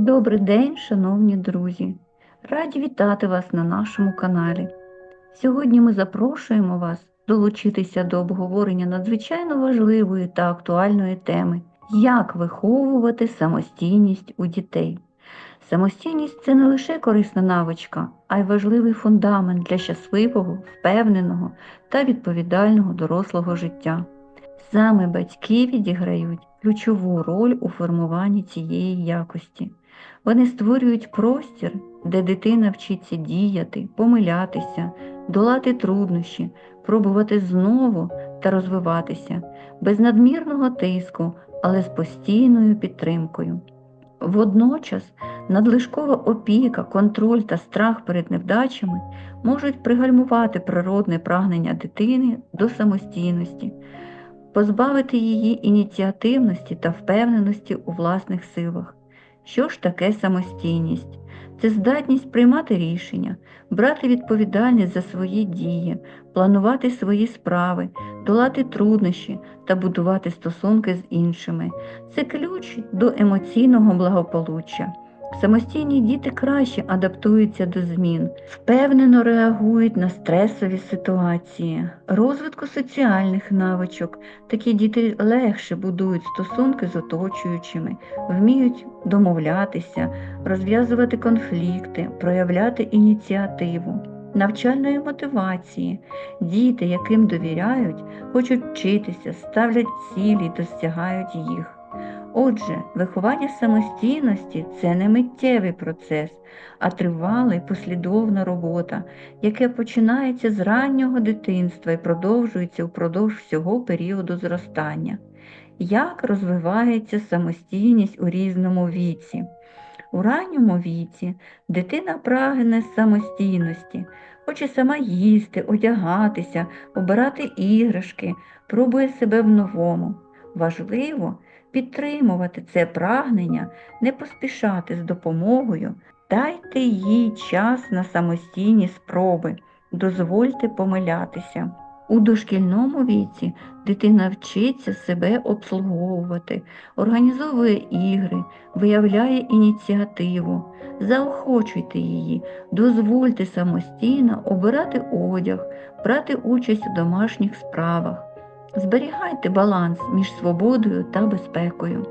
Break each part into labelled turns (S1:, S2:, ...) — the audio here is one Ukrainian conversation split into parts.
S1: Добрий день, шановні друзі! Раді вітати вас на нашому каналі. Сьогодні ми запрошуємо вас долучитися до обговорення надзвичайно важливої та актуальної теми як виховувати самостійність у дітей. Самостійність це не лише корисна навичка, а й важливий фундамент для щасливого, впевненого та відповідального дорослого життя. Саме батьки відіграють ключову роль у формуванні цієї якості. Вони створюють простір, де дитина вчиться діяти, помилятися, долати труднощі, пробувати знову та розвиватися, без надмірного тиску, але з постійною підтримкою. Водночас надлишкова опіка, контроль та страх перед невдачами можуть пригальмувати природне прагнення дитини до самостійності, позбавити її ініціативності та впевненості у власних силах. Що ж таке самостійність? Це здатність приймати рішення, брати відповідальність за свої дії, планувати свої справи, долати труднощі та будувати стосунки з іншими. Це ключ до емоційного благополуччя. Самостійні діти краще адаптуються до змін, впевнено реагують на стресові ситуації, розвитку соціальних навичок. Такі діти легше будують стосунки з оточуючими, вміють домовлятися, розв'язувати конфлікти, проявляти ініціативу. Навчальної мотивації. Діти, яким довіряють, хочуть вчитися, ставлять цілі досягають їх. Отже, виховання самостійності це не миттєвий процес, а тривала і послідовна робота, яка починається з раннього дитинства і продовжується впродовж всього періоду зростання. Як розвивається самостійність у різному віці? У ранньому віці дитина прагне самостійності, хоче сама їсти, одягатися, обирати іграшки, пробує себе в новому. Важливо підтримувати це прагнення, не поспішати з допомогою, дайте їй час на самостійні спроби, дозвольте помилятися. У дошкільному віці дитина вчиться себе обслуговувати, організовує ігри, виявляє ініціативу, заохочуйте її, дозвольте самостійно обирати одяг, брати участь у домашніх справах. Зберігайте баланс між свободою та безпекою.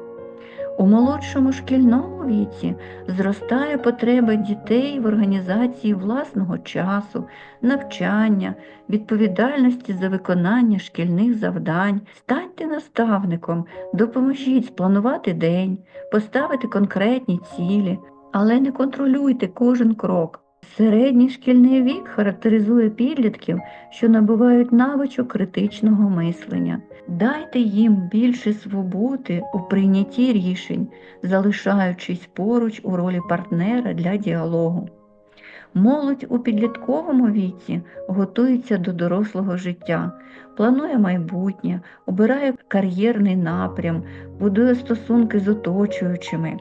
S1: У молодшому шкільному віці зростає потреба дітей в організації власного часу, навчання, відповідальності за виконання шкільних завдань. Станьте наставником, допоможіть спланувати день, поставити конкретні цілі, але не контролюйте кожен крок. Середній шкільний вік характеризує підлітків, що набувають навичок критичного мислення. Дайте їм більше свободи у прийнятті рішень, залишаючись поруч у ролі партнера для діалогу. Молодь у підлітковому віці готується до дорослого життя, планує майбутнє, обирає кар'єрний напрям, будує стосунки з оточуючими.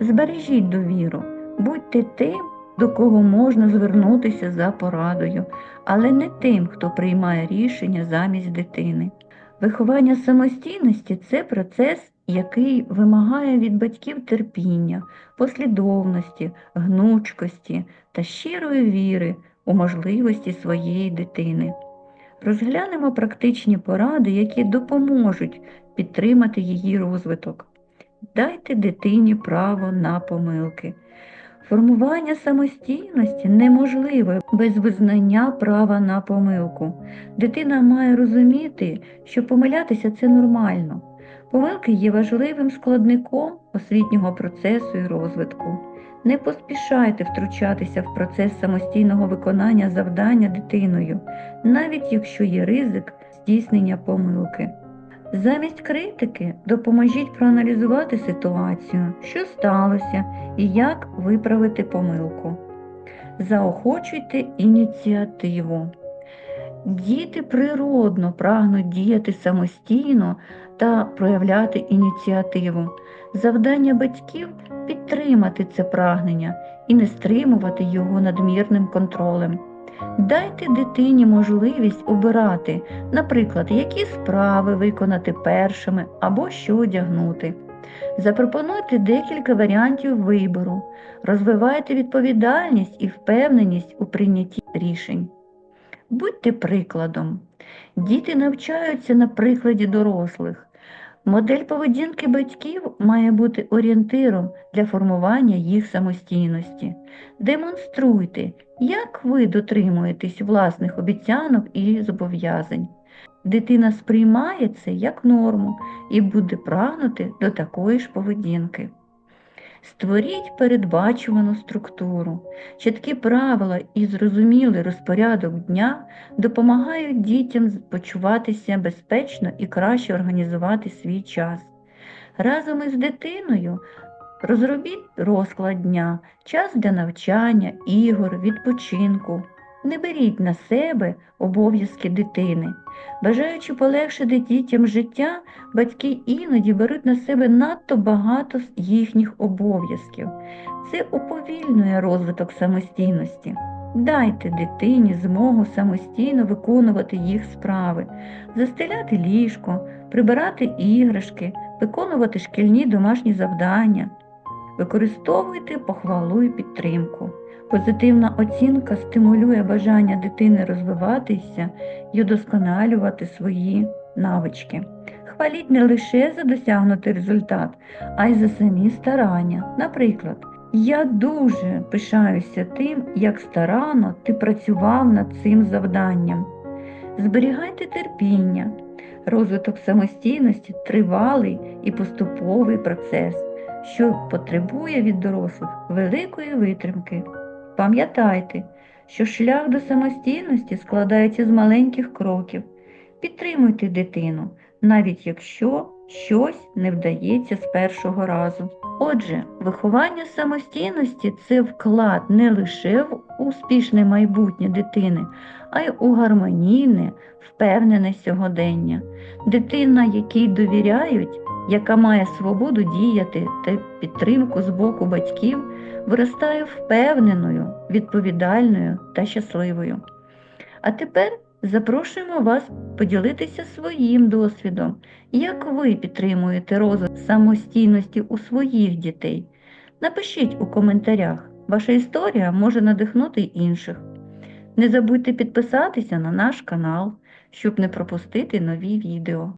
S1: Збережіть довіру, будьте тим, до кого можна звернутися за порадою, але не тим, хто приймає рішення замість дитини. Виховання самостійності це процес, який вимагає від батьків терпіння, послідовності, гнучкості та щирої віри у можливості своєї дитини. Розглянемо практичні поради, які допоможуть підтримати її розвиток. Дайте дитині право на помилки. Формування самостійності неможливе без визнання права на помилку. Дитина має розуміти, що помилятися це нормально. Помилки є важливим складником освітнього процесу і розвитку. Не поспішайте втручатися в процес самостійного виконання завдання дитиною, навіть якщо є ризик здійснення помилки. Замість критики допоможіть проаналізувати ситуацію, що сталося і як виправити помилку. Заохочуйте ініціативу. Діти природно прагнуть діяти самостійно та проявляти ініціативу. Завдання батьків підтримати це прагнення і не стримувати його надмірним контролем. Дайте дитині можливість обирати, наприклад, які справи виконати першими або що одягнути. Запропонуйте декілька варіантів вибору, розвивайте відповідальність і впевненість у прийнятті рішень. Будьте прикладом. Діти навчаються на прикладі дорослих. Модель поведінки батьків має бути орієнтиром для формування їх самостійності. Демонструйте, як ви дотримуєтесь власних обіцянок і зобов'язань. Дитина сприймає це як норму і буде прагнути до такої ж поведінки. Створіть передбачувану структуру. Чіткі правила і зрозумілий розпорядок дня допомагають дітям почуватися безпечно і краще організувати свій час. Разом із дитиною розробіть розклад дня, час для навчання, ігор, відпочинку. Не беріть на себе обов'язки дитини. Бажаючи полегшити дітям життя, батьки іноді беруть на себе надто багато їхніх обов'язків. Це уповільнює розвиток самостійності. Дайте дитині змогу самостійно виконувати їх справи, застеляти ліжко, прибирати іграшки, виконувати шкільні домашні завдання. Використовуйте похвалу і підтримку. Позитивна оцінка стимулює бажання дитини розвиватися і удосконалювати свої навички. Хваліть не лише за досягнутий результат, а й за самі старання. Наприклад, я дуже пишаюся тим, як старанно ти працював над цим завданням. Зберігайте терпіння. Розвиток самостійності тривалий і поступовий процес, що потребує від дорослих великої витримки. Пам'ятайте, що шлях до самостійності складається з маленьких кроків. Підтримуйте дитину, навіть якщо щось не вдається з першого разу. Отже, виховання самостійності це вклад не лише в успішне майбутнє дитини, а й у гармонійне, впевнене сьогодення. Дитина, якій довіряють, яка має свободу діяти та підтримку з боку батьків, виростає впевненою, відповідальною та щасливою. А тепер запрошуємо вас поділитися своїм досвідом, як ви підтримуєте розвиток самостійності у своїх дітей. Напишіть у коментарях, ваша історія може надихнути інших. Не забудьте підписатися на наш канал, щоб не пропустити нові відео.